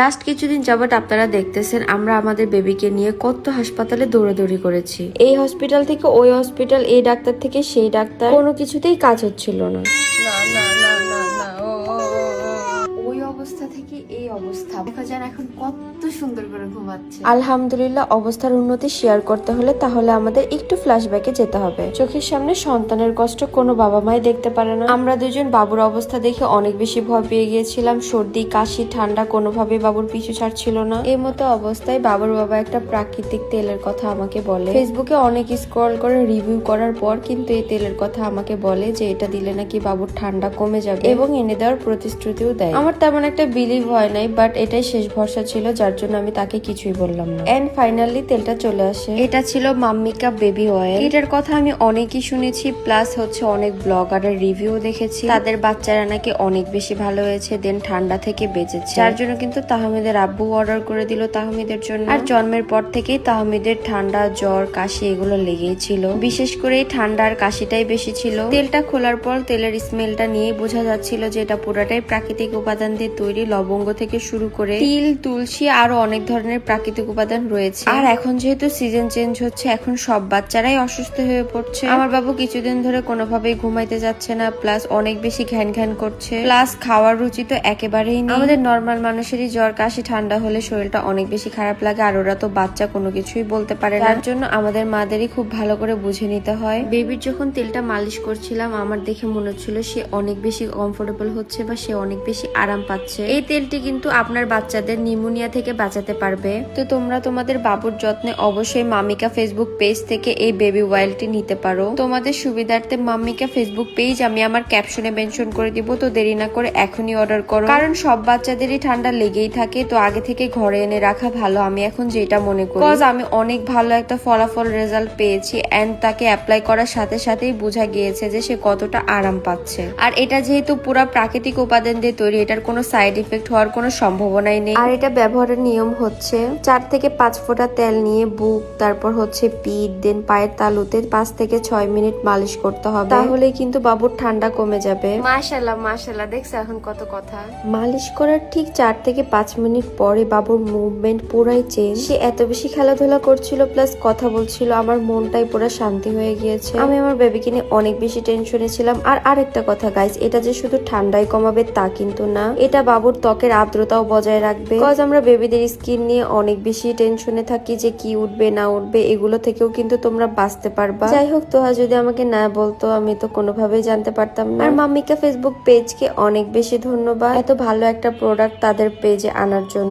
Last কিছুদিন যাবত আপনারা দেখতেছেন, আমরা আমাদের বেবিকে নিয়ে কত হাসপাতালে দৌড়াদৌড়ি করেছি। এই হসপিটাল থেকে ওই হসপিটাল এই ডাক্তার থেকে সেই ডাক্তার, কোনো কিছুতেই কাজ হচ্ছিল না না না। অবস্থা। দেখা যায় এখন কত সুন্দর করে ঘুমাচ্ছে। আলহামদুলিল্লাহ, অবস্থার উন্নতি শেয়ার করতে হলে তাহলে আমাদের একটু ফ্ল্যাশব্যাকে যেতে হবে। চোখের সামনে সন্তানের কষ্ট কোনো বাবা মাই দেখতে পারে না। আমরা দুজন বাবুর অবস্থা দেখে অনেক বেশি ভয় পেয়ে গিয়েছিলাম। সর্দি, কাশি, ঠান্ডা কোনোভাবে বাবুর পিছু ছাড়ছিল না। এই মতো অবস্থায় বাবুর বাবা একটা প্রাকৃতিক তেলের কথা আমাকে বলে। ফেসবুকে অনেক স্ক্রল করে রিভিউ করার পর কিন্তু এই তেলের কথা আমাকে বলে যে এটা দিলে নাকি বাবুর ঠান্ডা কমে যাবে এবং এনে দেওয়ার প্রতিশ্রুতিও দেয়। আমার তেমন একটা বিলিভ হয় নাই বাট এটাই শেষ ভরসা ছিল, যার জন্য আমি তাকে কিছুই বললাম না। এন্ড ফাইনালি তেলটা চলে আসে। এটা ছিল মাম্মিকা বেবি অয়েল। এটার কথা আমি অনেকই শুনেছি, প্লাস হচ্ছে অনেক ব্লগারের রিভিউ দেখেছি। তাদের বাচ্চারা নাকি অনেক বেশি ভালো হয়েছে, দেন ঠান্ডা থেকে বেঁচেছে। যার জন্য কিন্তু তাহমিদের আব্বু অর্ডার করে দিল তাহমিদের জন্য। আর জন্মের পর থেকেই তাহমিদের ঠান্ডা, জ্বর, কাশি এগুলো লেগেই ছিল। বিশেষ করে এই ঠান্ডা আর কাশিটাই বেশি ছিল। তেলটা খোলার পর তেলের স্মেলটা নিয়ে বোঝা যাচ্ছিল যে এটা পুরাটাই প্রাকৃতিক উপাদান দিয়ে তৈরি, লবঙ্গ থেকে শুরু করে তিল, তুলসী, আরও অনেক ধরনের প্রাকৃতিক উপাদান রয়েছে। আর এখন যেহেতু সিজন চেঞ্জ হচ্ছে, এখন সব বাচ্চারাই অসুস্থ হয়ে পড়ছে। আমার বাবু কিছুদিন ধরে কোনোভাবেই ঘুমাইতে যাচ্ছে না প্লাস অনেক বেশি ঘ্যান ঘ্যান করছে। প্লাস খাওয়ার রুচি তো একেবারেই নেই। আমাদের নর্মাল মানুষেরই জ্বর, কাশি, ঠান্ডা হলে শরীরটা অনেক বেশি খারাপ লাগে, আর ওরা তো বাচ্চা কোনো কিছুই বলতে পারে না। তার জন্য আমাদের মাদেরই খুব ভালো করে বুঝে নিতে হয়। বেবির যখন তেলটা মালিশ করছিলাম, আমার দেখে মনে হচ্ছিল সে অনেক বেশি কমফোর্টেবল হচ্ছে বা সে অনেক বেশি আরাম পাচ্ছে। এই তেলটি কিন্তু আপনার বাচ্চাদের নিউমোনিয়া থেকে বাঁচাতে পারবে। তো তোমরা তোমাদের বাবুর যত্নে অবশ্যই মামিকা ফেসবুক পেজ থেকে এই বেবি অয়েলটি নিতে পারো। তোমাদের সুবিধার্থে মামিকা ফেসবুক পেজ আমি আমার ক্যাপশনে মেনশন করে দিব, তো দেরি না করে এখনই অর্ডার করো। কারণ সব বাচ্চাদেরই ঠান্ডা লেগেই থাকে, তো আগে থেকে ঘরে এনে রাখা ভালো, আমি এখন যেটা মনে করি। Cause আমি অনেক ভালো একটা ফলাফল রেজাল্ট পেয়েছি এন্ড তাকে অ্যাপ্লাই করার সাথে সাথেই বোঝা গিয়েছে যে সে কতটা আরাম পাচ্ছে। আর এটা যেহেতু পুরো প্রাকৃতিক উপাদান দিয়ে তৈরি, এটার কোনো সাইড ইফেক্ট হওয়ার কোনো সম্ভাবনাই নেই। আর এটা ব্যবহারের নিয়ম হচ্ছে চার থেকে পাঁচ ফোঁটা তেল নিয়ে বুক তারপর হচ্ছে পিঠ দেন পায়ের তালুতে পাঁচ থেকে ছয় মিনিট মালিশ করতে হবে। তাহলেই কিন্তু বাবুর ঠান্ডা কমে যাবে। মাশাল্লাহ মাশাল্লাহ দেখছ এখন কত কথা। মালিশ করার ঠিক চার থেকে পাঁচ মিনিট পরে বাবুর মুভমেন্ট পুরাই চেঞ্জ সে এত বেশি খেলাধুলা করছিল প্লাস কথা বলছিল আমার মনটাই পুরো শান্তি হয়ে গিয়েছে। আমি আমার বেবিকে নিয়ে অনেক বেশি টেনশনে ছিলাম। আর আরেকটা কথা গাইজ এটা যে শুধু ঠান্ডাই কমাবে তা কিন্তু না। এটা বাবুর ত্বকের আর্দ্রতাও বজায় রাখবে। কজ আমরা বেবিদের স্কিন নিয়ে অনেক বেশি টেনশনে থাকি যে কি উঠবে, না উঠবে, এগুলো থেকেও কিন্তু তোমরা বাঁচতে পারবা। যাই হোক তোহা যদি আমাকে না বলতো, আমি তো কোনোভাবেই জানতে পারতাম না। আর মাম্মিকা ফেসবুক পেজকে অনেক বেশি ধন্যবাদ। এত ভালো একটা প্রোডাক্ট তাদের পেজে আনার জন্য।